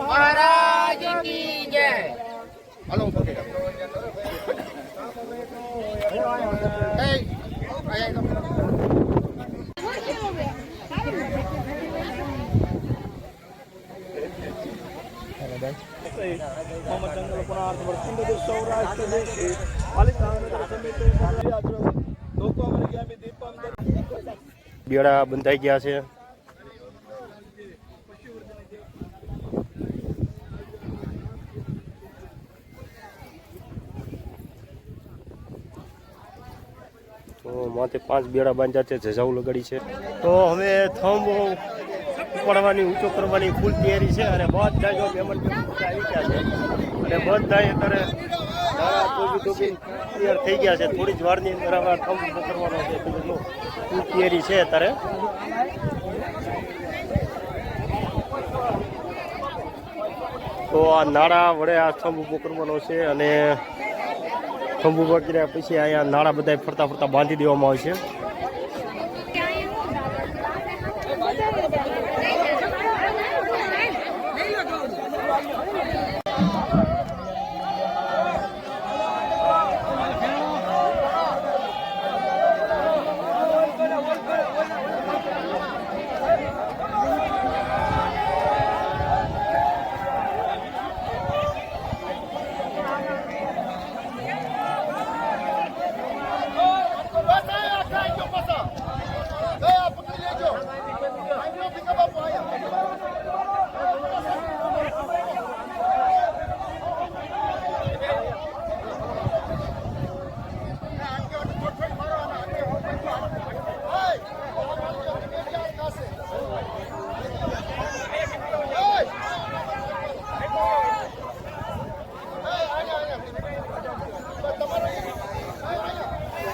મહારાજ કી જય હાલો હું પકડી એ અહીંયા બેડા બંધાઈ ગયા છે. તો માથે પાંચ બેડા બાંધ્યા છે જજાઉ લગાડી છે. તો હવે થંભ ઉપાડવાની, ઊંચો કરવાની ફૂલ તૈયારી છે અને બધા જો મહેમાન આવી ગયા છે. અને બધા અત્યારે ટોપી ટોપી થઈ ગયા છે, થોડી જ વારની અંદર હવે ઊભો કરવાનો છે એટલે ક્લિયરી છે અત્યારે. તો આ નાળા વડે આ થંભ ઊભો કરવાનો છે અને થંભ ઊભો કર્યા પછી અહીંયા નાળા બધા ફરતા ફરતા બાંધી દેવામાં આવે છે.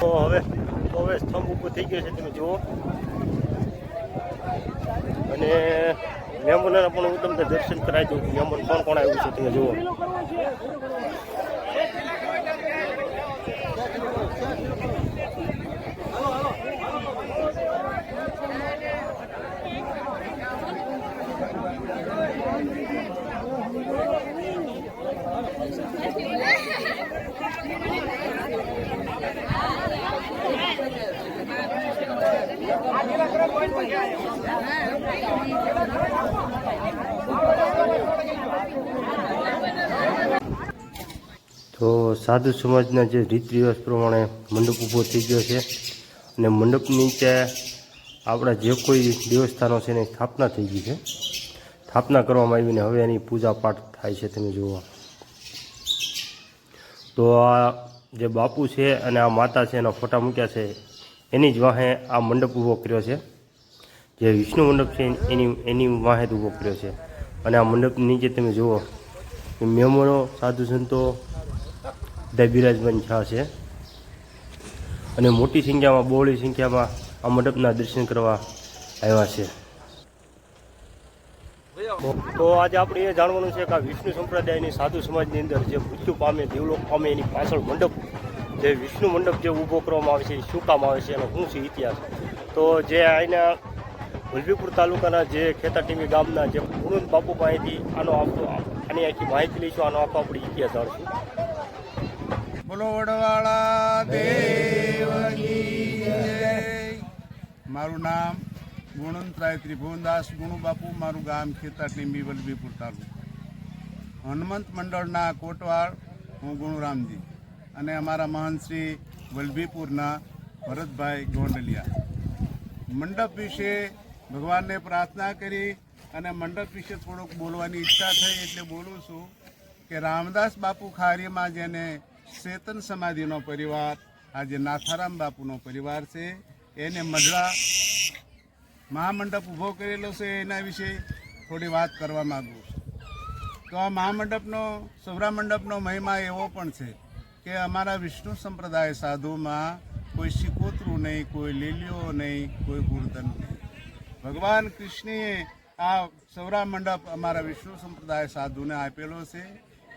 તો હવે તો હવે સ્તંભ ઊભો થઈ ગયો છે, તમે જુઓ. અને મહેમાનોને પણ હું તમને દર્શન કરાવી દઉં. મહેમાન કોણ કોણ આવ્યું છે, તમે જુઓ. તો સાધુ સમાજના જે રીત રિવાજ પ્રમાણે મંડપ ઊભો થઈ ગયો છે અને મંડપ નીચે આપણા જે કોઈ દેવસ્થાનો છે એની સ્થાપના થઈ ગઈ છે. સ્થાપના કરવામાં આવીને હવે એની પૂજાપાઠ થાય છે તમે જુઓ. તો આ જે બાપુ છે અને આ માતા છે એના ફોટા મૂક્યા છે. એની જ વાહે આ મંડપ ઊભો કર્યો છે. જે વિષ્ણુ મંડપ છે એની એની વાહે ઊભો કર્યો છે. અને આ મંડપ નીચે તમે જુઓ. મહેમાનો સાધુ સંતો બધા બિરાજમાન થયા છે. અને મોટી સંખ્યામાં, બહોળી સંખ્યામાં આ મંડપના દર્શન કરવા આવ્યા છે. તો આજે આપણે એ જાણવાનું છે કે આ વિષ્ણુ સંપ્રદાયની સાધુ સમાજની અંદર જે મૃત્યુ પામે, દેવલોક પામે, એની પાછળ મંડપ, જે વિષ્ણુ મંડપ જે ઊભો કરવામાં આવે છે, એ શું કામ આવે છે એનો શું છે ઇતિહાસ? તો જે અહીંના વલભીપુર તાલુકાના જે ખેતાટીમી ગામના જે ગુણવંત બાપુ પાસેથી આનો આપણો આની આખી માહિતી લઈશું, આનો આપણે ઇતિહાસ જાણશું. બોલો વડવાળા દેવની જય. મારું નામ ગુણંતરાય ત્રિભુવનદાસ ગુણુબાપુ. મારું ગામ ખેતા ટીંબી વલભીપુર તાલુકો. હનુમંત મંડળના કોટવાળ, હું ગુણુરામજી. અને અમારા મહાન શ્રી વલભીપુરના ભરતભાઈ ગોંડલિયા. મંડપ વિશે ભગવાનને પ્રાર્થના કરી અને મંડપ વિશે થોડુંક બોલવાની ઈચ્છા થઈ એટલે બોલું છું કે રામદાસ બાપુ ખારીમાં જેને ચેતન સમાધિનો પરિવાર, આજે નાથારામ બાપુનો પરિવાર છે. એને મઢડા મહામંડપ ઊભો કરેલો છે એના વિશે થોડી વાત કરવા માગું છું. તો આ મહામંડપનો, સૌરા મંડપનો મહિમા એવો પણ છે કે અમારા વિષ્ણુ સંપ્રદાય સાધુમાં કોઈ શિકોતરું નહીં, કોઈ લીલીઓ નહીં, કોઈ ગુણધન નહીં. ભગવાન કૃષ્ણએ આ સૌરા મંડપ અમારા વિષ્ણુ સંપ્રદાય સાધુને આપેલો છે.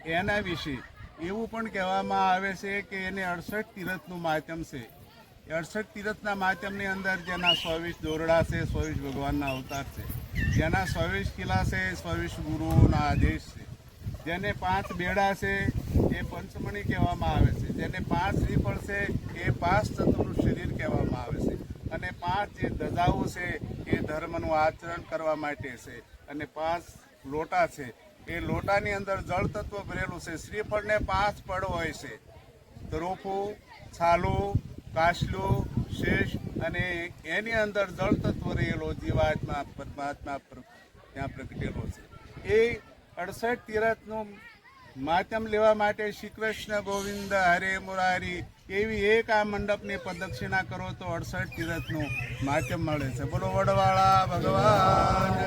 એના વિશે એવું પણ કહેવામાં આવે છે કે એને અડસઠ તીરથનું માધ્યમ છે. અડસઠ તીરથના માધ્યમની અંદર જેના ચોવીસ દોરડા છે, ચોવીસ ભગવાનના અવતાર છે. જેના ચોવીસ કિલ્લા છે, ચોવીસ ગુરુઓના આદેશ છે. જેને પાંચ બેડા છે, એ પંચમણી કહેવામાં આવે છે. જેને પાંચ શ્રીફળ છે, એ પાંચ તત્વનું શરીર કહેવામાં આવે છે. અને પાંચ જે ધજાઓ છે, એ ધર્મનું આચરણ કરવા માટે છે. અને પાંચ લોટા છે એ લોટાની અંદર જળ તત્વ ભરેલું છે. શ્રીફળને પાંચ પડ હોય છે. રોફું છાલું કાશલું શેષ અને એની અંદર જળ તત્વ રહેલો જીવાત્મા, પરમાત્મા ત્યાં પ્રગટેલો છે. એ અડસઠ તીરથનું માતમ લેવા માટે શ્રી કૃષ્ણ ગોવિંદ હરે મુરારી એવી એક આ મંડપની પ્રદક્ષિણા કરો તો અડસઠ તીરથનું માતમ મળે છે. બોલો, વડવાળા ભગવાન.